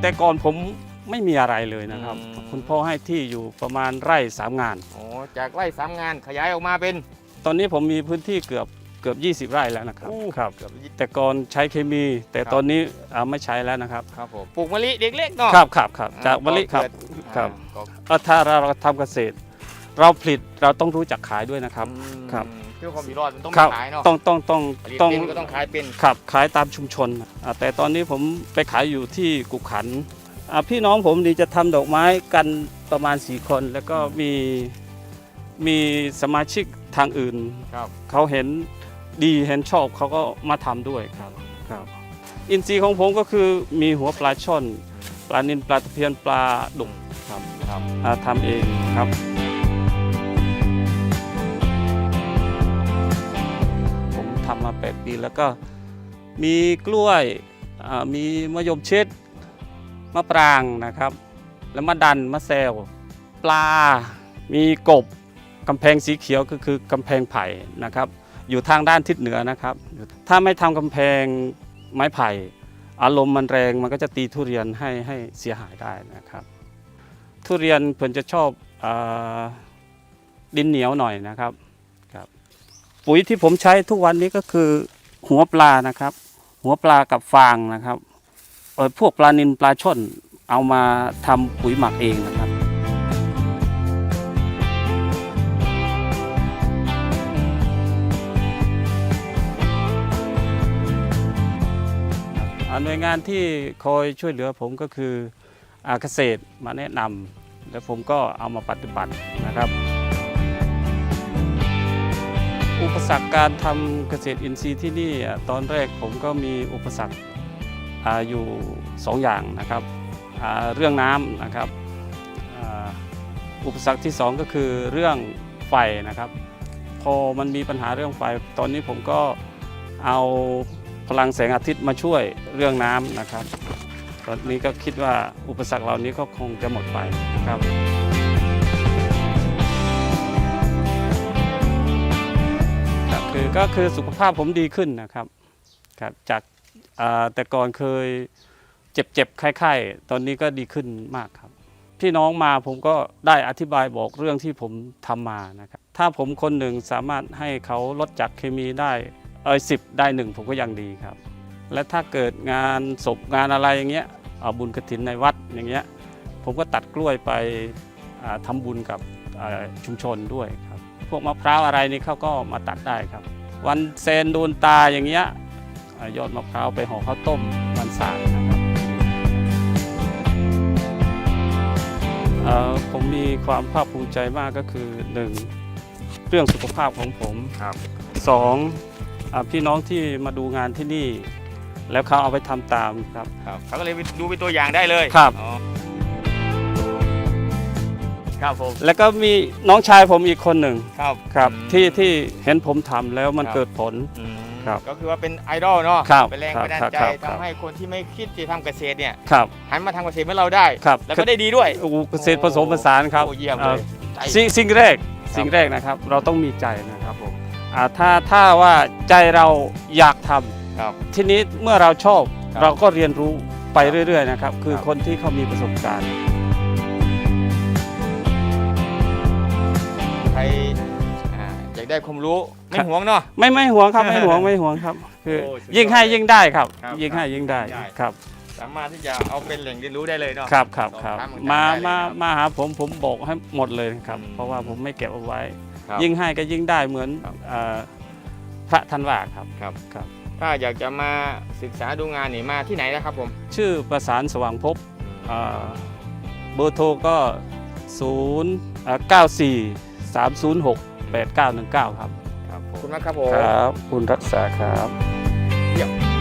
แต่ก่อนผมไม่มีอะไรเลยนะครับ อืม คุณพ่อให้ที่อยู่ประมาณไร่สามงานโอ้จากไร่สามงานขยายออกมาเป็น ตอนนี้ผมมีพื้นที่เกือบเกือบ 20 ไร่แล้วนะครับอู้ ครับ เกือบยี่สิบแต่ก่อนใช้เคมี แต่ครับ ตอนนี้อ่าไม่ใช้แล้วนะครับ ครับผมปลูกมะลิเด็กเล็กเนาะครับครับครับอ่จากมะลิครับก็เกิดครับอ่าก็เอ่อถ้าเราทำเกษตร เราผลิตเราต้องรู้จักขายด้วยนะครับอืมครับ เพื่อความอยู่รอดมันต้องครัขายเนาะต้องต้องต้องผลิตต้องเป็นก็ต้องขายเป็นขับขายตามชุมชนอ่าแต่ตอนนี้ผมไปขายอยู่ที่กุกขันอ่าพี่น้องผมนี่จะทำดอกไม้กันประมาณ4คน แล้วก็มีมีสมาชิกทางอื่นครับเขาเห็นดีเห็นชอบเขาก็มาทำด้วยครับครับ อินทรีย์ของผมก็คือมีหัวปลาช่อน ปลานิลปลาตะเพียนปลาดุกครับครับอ่าทำเองครับ ทำมา 8 ปี แล้วก็มีกล้วยมีมะยมชิดมะปรางนะครับ แล้วมะดันมะแซวปลา มีกบกำแพงสีเขียวก็คือกำแพงไผ่นะครับ อยู่ทางด้านทิศเหนือนะครับ ถ้าไม่ทำกำแพงไม้ไผ่ อารมณ์มันแรงมันก็จะตีทุเรียนให้ให้เสียหายได้นะครับ ทุเรียนเพิ่นจะชอบอดินเหนียวหน่อยนะครับครับ ปุ๋ยที่ผมใช้ทุกวันนี้ก็คือหัวปลานะครับ หัวปลากับฟางนะครับพวกปลานิลปลาช่อนเอามาทำปุ๋ยหมักเองนะครับหน่วยงานที่คอยช่วยเหลือผมก็คืออาเกษตรมาแนะนำแล้วผมก็เอามาปฏิบัตินะครับ อุปสรรคการทำเกษตรอินทรีย์ที่นี่ตอนแรกผมก็มีอุปสรรคอยู่สองอย่างนะครับเรื่องน้ำนะครับอุปสรรคที่สองก็คือเรื่องไฟนะครับ พอมันมีปัญหาเรื่องไฟ ตอนนี้ผมก็เอาพลังแสงอาทิตย์มาช่วยเรื่องน้ำนะครับ ตอนนี้ก็คิดว่าอุปสรรคเหล่านี้ก็คงจะหมดไปนะครับ ก็คือสุขภาพผมดีขึ้นนะครับครับจากแต่ก่อนเคยเจ็บๆไข้ๆตอนนี้ก็ดีขึ้นมากครับพี่น้องมาผมก็ได้อธิบายบอกเรื่องที่ผมทำมานะครับถ้าผมคนหนึ่งสามารถให้เขาลดจากเคมีได้เออสิบได้หนึ่งผมก็ยังดีครับ และถ้าเกิดงานศพงานอะไรอย่างเงี้ยเอาบุญกระถินในวัดอย่างเงี้ยผมก็ตัดกล้วยไปอ่าทำบุญกับชุมชนด้วยครับ พวกมะพร้าวอะไรนี่เขาก็มาตัดได้ครับ วันเซนโดนตาอย่างเงี้ยอ่ายอดมะพร้าวไปห่อข้าวต้มวันศาสตร์นะครับเอ่อผมมีความภาคภูมิใจมากก็คือหนึ่งเรื่องสุขภาพของผมครับสองอาพี่น้องที่มาดูงานที่นี่ แล้วเขาเอาไปทำตามครับครับเขาก็เลยไปดูเป็นตัวอย่างได้เลยครับอ๋อ ครับผม แล้วก็มีน้องชายผมอีกคนหนึ่งครับครับอืมที่ที่เห็นผมทำแล้วมันครับ เกิดผล อืมครับก็คือว่าเป็นไอดอลเนาะครับเป็นแรงครับบันดาลใจครับครับ ทำให้คนที่ไม่คิดจะทำเกษตรเนี่ยครับหันมาทำเกษตรเหมื่อนเราได้ ครับแล้วก็ได้ดีด้วยโอ้โหเกษตรผสมผสานครับโอ้เยี่ยมเอ่เลอยใจ สิ่งสิ่งแรกครับสิ่งแรกนะครับ เราต้องมีใจนะคครับรับผมอ่าถ้าถ้าว่าใจเราอยากทำครับทีนี้เมื่อเราชอบ ครับเราก็เรียนรู้ไปเรื่อย ๆ นะครับ คือครับ คนที่เขามีประสบการณ์ รอ่าอยากได้ความรู้ไม่หวงเนาะ ไม่ไม่ห่วงครับ ไม่ห่วงไม่ห่วงครับคือโอ้สุดยอดยิ่งให้ยิ่งได้ครับ ครับยิ่งให้ยิ่งได้ได้ ครับสามารถที่จะเอาเป็นแหล่งเรียนรู้ได้เลยเนาะ ครับครับครับสอบถามมาได้เลยมาครับมาหาผมผมบอกให้หมดเลยครับ อืมเพราะว่าผมไม่เก็บเอาไว้ ครับยิ่งให้ก็ยิ่งได้เหมือนครับ เอ่อพระท่านว่าครับ ครับ ครับ ถ้าอยากจะมาศึกษาดูงานนี่มาที่ไหนนะครับผมชื่อประสานสว่างภพเอ่อเบอร์โทรก็0 9 4 3 0 6 8 9 1 9 ครับ ครับขอบคุณมากครับผม ครับ คุณรักษาครับ เยี่ยม